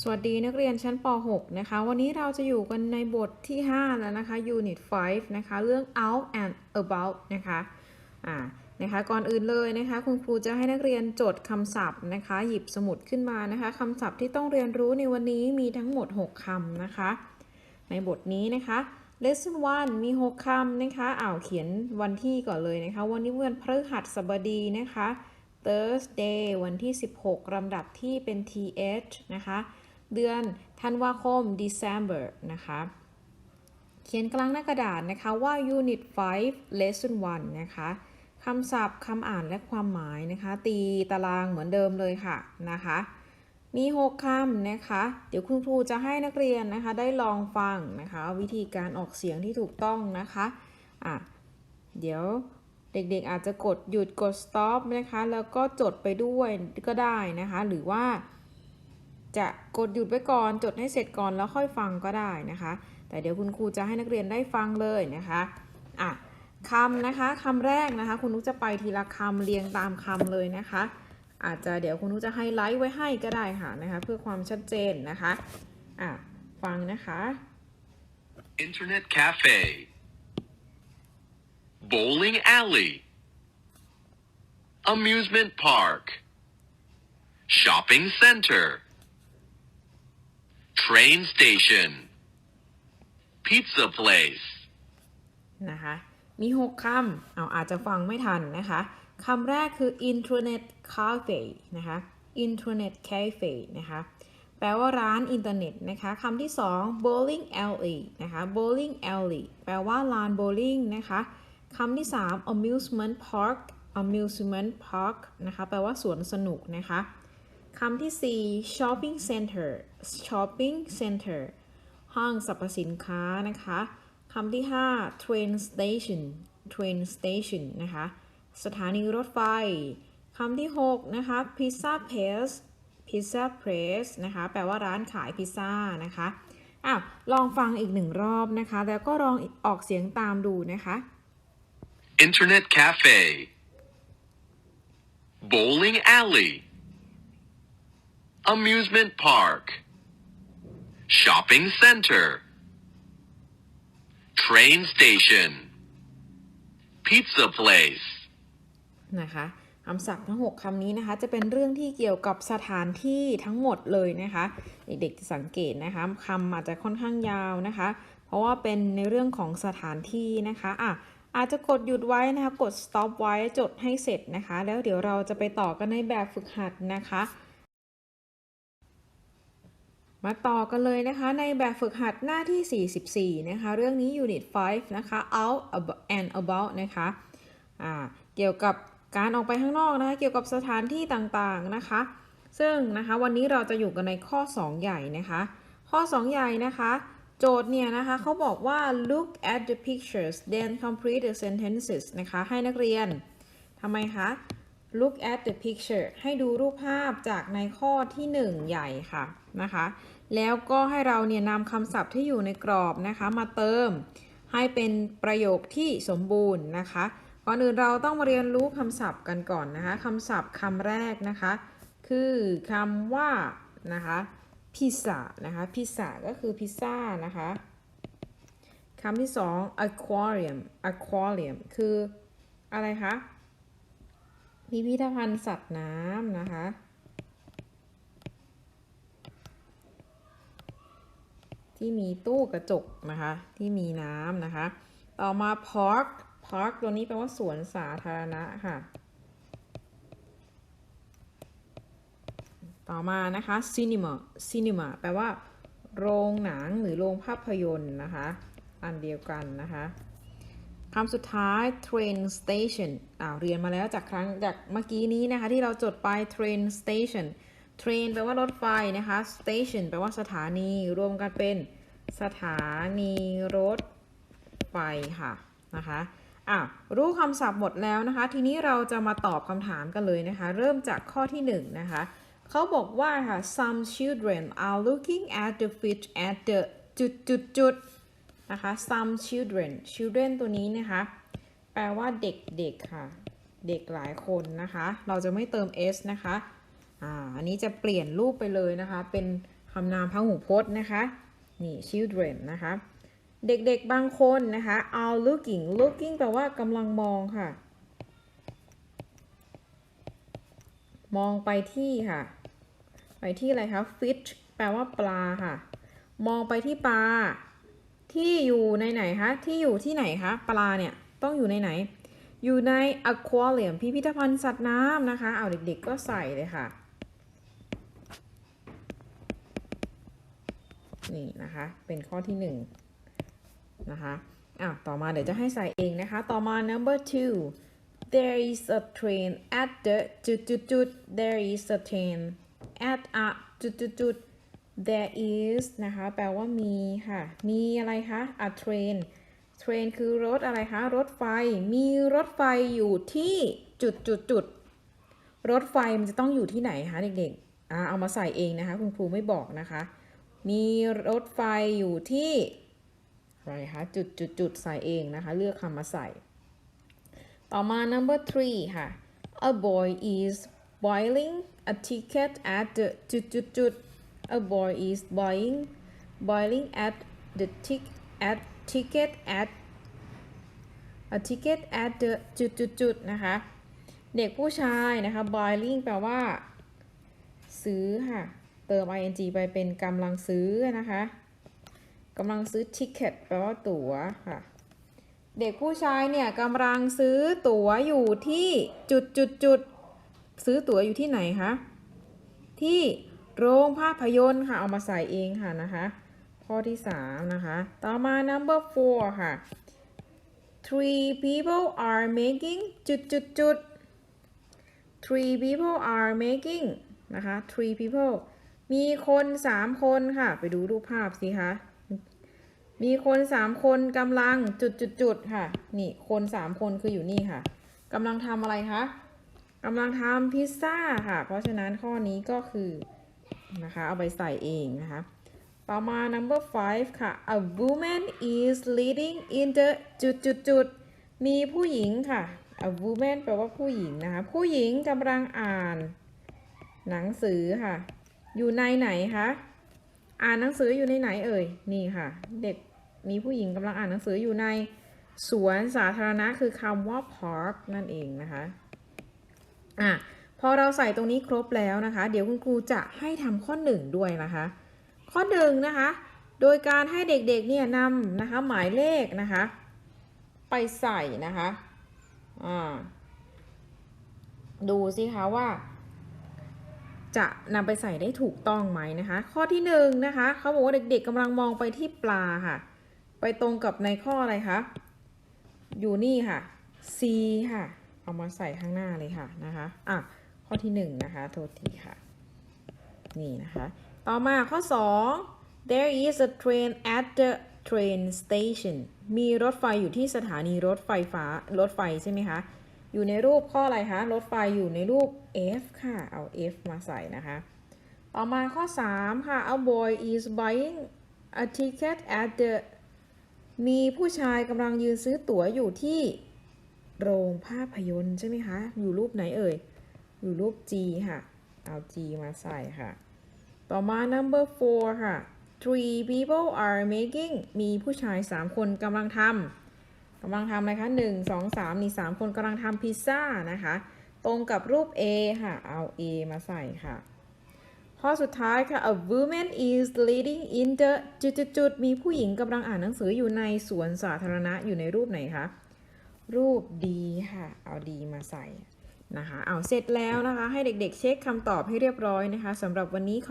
สวัสดีนักเรียนชั้นป .6 นะคะ วันนี้เราจะอยู่กันในบทที่ 5 แล้วนะคะ Unit 5 นะคะ เรื่อง out and about นะคะ อ่า นะคะ ก่อนอื่นเลยนะคะ คุณครูจะให้นักเรียนจดคำศัพท์นะคะ หยิบสมุดขึ้นมานะคะ คำศัพท์ที่ต้องเรียนรู้ในวันนี้มีทั้งหมด 6คำนะคะ ในบทนี้นะคะ lesson 1 มี 6คำนะคะอ้าวเขียนวันที่ก่อนเลยนะคะ วันนี้วันพฤหัสบดีนะคะ Thursday วันที่ 16ลำดับที่เป็น th นะคะ เดือนธันวาคม December นะคะ เขียนกลางหน้ากระดาษนะคะว่า Unit 5 Lesson 1 นะคะคำศัพท์คำอ่านและความหมายนะคะ ตีตารางเหมือนเดิมเลยค่ะนะคะมี 6คำนะคะ เดี๋ยวคุณครูจะให้นักเรียนนะคะได้ลองฟังนะคะ วิธีการออกเสียงที่ถูกต้องนะคะอะเดี๋ยวเด็กๆอาจจะกดหยุดกด stop นะคะ แล้วก็จดไปด้วยก็ได้นะคะ หรือว่า จะกดหยุดไว้ก่อน จดให้เสร็จก่อนแล้วค่อยฟังก็ได้นะคะ แต่เดี๋ยวคุณครูจะให้นักเรียนได้ฟังเลยนะคะอะคำนะคะคำแรกนะคะ คุณนุจะไปทีละคำเรียงตามคำเลยนะคะ อาจจะเดี๋ยวคุณนุจะไฮไลท์ไว้ให้ก็ได้ค่ะนะคะ เพื่อความชัดเจนนะคะอะฟังนะคะ Internet cafe. Bowling alley. Amusement park. Shopping center. Train station. Pizza place. นะคะ มี6คำ เอาอาจจะฟังไม่ทันนะคะ คำแรกคือ internet cafe นะคะ internet cafe นะคะ แปลว่าร้านอินเทอร์เน็ตนะคะ คำที่2 bowling alley นะคะ bowling alley แปลว่าลานโบลิ่งนะคะ คำที่3 amusement park amusement park นะคะ แปลว่าสวนสนุกนะคะ คำที่ 4 shopping center shopping center ห้างสรรพสินค้านะคะคำที่ 5 train station train station นะคะสถานีรถไฟคำที่ 6 นะคะ pizza place pizza place นะคะแปลว่าร้านขายพิซซ่านะคะอ้าวลองฟังอีกหนึ่งรอบนะคะ แล้วก็ลองออกเสียงตามดูนะคะ Internet cafe. Bowling alley. Amusement park. Shopping center. Train station. Pizza place. นะคะคำศัพท์ทั้ง 6คำนี้นะคะ จะเป็นเรื่องที่เกี่ยวกับสถานที่ทั้งหมดเลยนะคะ เด็กๆจะสังเกตนะคะคำอาจจะค่อนข้างยาวนะคะ เพราะว่าเป็นในเรื่องของสถานที่นะคะอะอาจจะกดหยุดไว้นะคะ กด stop ไว้จดให้เสร็จนะคะ แล้วเดี๋ยวเราจะไปต่อกันในแบบฝึกหัดนะคะ มาต่อกันเลยนะคะในแบบฝึกหัดหน้าที่ 44 นะคะ เรื่องนี้ unit 5 นะคะ out and about นะคะอ่าเกี่ยวกับการออกไปข้างนอกนะคะเกี่ยวกับสถานที่ต่างๆนะคะ ซึ่งนะคะวันนี้เราจะอยู่กันในข้อ 2 ใหญ่นะคะ ข้อ 2 ใหญ่นะคะ โจทย์เนี่ยนะคะเขาบอกว่า look at the pictures then complete the sentences นะคะให้นักเรียนทำไมคะ look at the picture ให้ดูรูปภาพจากในข้อที่ 1 ใหญ่ค่ะนะคะ แล้วก็ให้เราเนี่ยนำคำศัพท์ที่อยู่ในกรอบนะคะ มาเติมให้เป็นประโยคที่สมบูรณ์นะคะ ก่อนอื่นเราต้องมาเรียนรู้คำศัพท์กันก่อนนะคะคำศัพท์คำแรกนะคะ คือคำว่านะคะพิซซ่านะคะพิซซ่าก็คือพิซซ่านะคะคำที่สอง aquarium aquarium คืออะไรคะ พิพิธภัณฑ์สัตว์น้ำนะคะ ที่มีตู้กระจกนะคะ ที่มีน้ำนะคะ ต่อมา park park ตัวนี้แปลว่าสวนสาธารณะค่ะ ต่อมานะคะ cinema cinema แปลว่า โรงหนังหรือโรงภาพยนตร์นะคะ อันเดียวกันนะคะ คำสุดท้าย train station อ่าเรียนมาแล้วจากครั้งจากเมื่อกี้นี้นะคะ ที่เราจดไป train station train แปลว่ารถไฟนะคะ station แปลว่าสถานีรวมกันเป็นสถานีรถไฟค่ะนะคะอะรู้คำศัพท์หมดแล้วนะคะ ทีนี้เราจะมาตอบคำถามกันเลยนะคะ เริ่มจากข้อที่1นะคะเขาบอกว่าค่ะ some children are looking at the fish at the จุดจุดจุด นะคะ some children children ตัวนี้นะคะ แปลว่าเด็กๆค่ะ เด็กหลายคนนะคะ เราจะไม่เติม s นะคะอ่าอันนี้จะเปลี่ยนรูปไปเลยนะคะ เป็นคำนามพหูพจน์นะคะ นี่ children นะคะ เด็กๆบางคนนะคะ are looking looking แปลว่ากำลังมองค่ะ มองไปที่ค่ะ ไปที่อะไรคะ fish แปลว่าปลาค่ะ มองไปที่ปลา ที่อยู่ในไหนคะ ที่อยู่ที่ไหนคะ ปลาเนี่ยต้องอยู่ในไหน อยู่ใน aquarium พิพิธภัณฑ์สัตว์น้ำนะคะ เอาเด็กๆก็ใส่เลยค่ะ นี่นะคะ เป็นข้อที่หนึ่งนะคะอะต่อมาเดี๋ยวจะให้ใส่เองนะคะ ต่อมา number two there is a train at the จุดจุดจุด there is a train at a จุดจุดจุด there is นะคะ แปลว่ามีค่ะ มีอะไรคะ a train train คือรถอะไรคะ รถไฟ มีรถไฟอยู่ที่จุดจุดจุดรถไฟมันจะต้องอยู่ที่ไหนคะเด็กๆอ่าเอามาใส่เองนะคะ คุณครูไม่บอกนะคะ มีรถไฟอยู่ที่อะไรคะจุดจุดจุดใส่เองนะคะ เลือกคำมาใส่ ต่อมา number three ค่ะ a boy is buying a ticket at the จุดจุดจุด a boy is buying buying at the tick at ticket at a ticket at the จุดจุดจุดนะคะ เด็กผู้ชายนะคะ buying แปลว่า ซื้อค่ะ เติม ing ไปเป็นกำลังซื้อนะคะกำลังซื้อ ticket แปลว่าตั๋วค่ะ เด็กผู้ชายเนี่ยกำลังซื้อตั๋วอยู่ที่จุดจุดจุดซื้อตั๋วอยู่ที่ไหนคะ ที่ โรงภาพยนตร์ค่ะ เอามาใส่เองค่ะนะคะ ข้อที่3นะคะ ต่อมา number four ค่ะ three people are making จุดจุดจุด three people are making นะคะ three people มีคนสามคนค่ะ ไปดูรูปภาพสิคะ มีคนสามคนกำลังจุดจุดจุดค่ะ นี่คนสามคนคืออยู่นี่ค่ะกำลังทำอะไรคะกำลังทำพิซซ่าค่ะ เพราะฉะนั้นข้อนี้ก็คือ นะคะ เอาไปใส่เองนะคะ ต่อมา number five ค่ะ a woman is leading in the จุดจุดจุดมีผู้หญิงค่ะ a woman แปลว่าผู้หญิงนะคะ ผู้หญิงกำลังอ่าน หนังสือค่ะ อยู่ในไหนคะ อ่านหนังสืออยู่ในไหนเอ่ย นี่ค่ะ เด็กมีผู้หญิงกำลังอ่านหนังสืออยู่ในสวนสาธารณะคือคำว่า park นั่นเองนะคะ อะ พอเราใส่ตรงนี้ครบแล้วนะคะ เดี๋ยวคุณครูจะให้ทำข้อหนึ่งด้วยนะคะ ข้อหนึ่งนะคะ โดยการให้เด็กๆเนี่ยนำนะคะหมายเลขนะคะ ไปใส่นะคะดูสิคะว่า จะนำไปใส่ได้ถูกต้องไหมนะคะ ข้อที่หนึ่งนะคะเขาบอกว่าเด็กๆกำลังมองไปที่ปลาค่ะ ไปตรงกับในข้ออะไรคะอยู่นี่ค่ะ C ค่ะ เอามาใส่ข้างหน้าเลยค่ะนะคะ อะ ข้อที่หนึ่งนะคะโทษทีค่ะ นี่นะคะ ต่อมาข้อ 2 there is a train at the train station มีรถไฟอยู่ที่สถานีรถไฟฟ้ารถไฟใช่ไหมคะ อยู่ในรูปข้ออะไรคะ รถไฟอยู่ในรูป F ค่ะ เอา F มาใส่นะคะ ต่อมาข้อ 3 ค่ะ a boy is buying a ticket at the มีผู้ชายกำลังยืนซื้อตั๋วอยู่ที่โรงภาพยนตร์ใช่ไหมคะ อยู่รูปไหนเอ่ย อยู่รูป G ค่ะ เอา G มาใส่ค่ะ ต่อมา number four ค่ะ three people are making มีผู้ชาย 3 คนกำลังทำกำลังทำอะไรคะหนึ่งสองสามนี่สามคนกำลังทำพิซซ่านะคะ ตรงกับรูป A ค่ะ เอา A มาใส่ค่ะ ข้อสุดท้ายค่ะ a woman is leading in the จุดจุดจุดมีผู้หญิงกำลังอ่านหนังสืออยู่ในสวนสาธารณะอยู่ในรูปไหนคะ รูป D ค่ะ เอา D มาใส่ นะคะ เอาเสร็จแล้วนะคะ ให้เด็กๆ เช็คคำตอบให้เรียบร้อยนะคะสำหรับวันนี้ขอ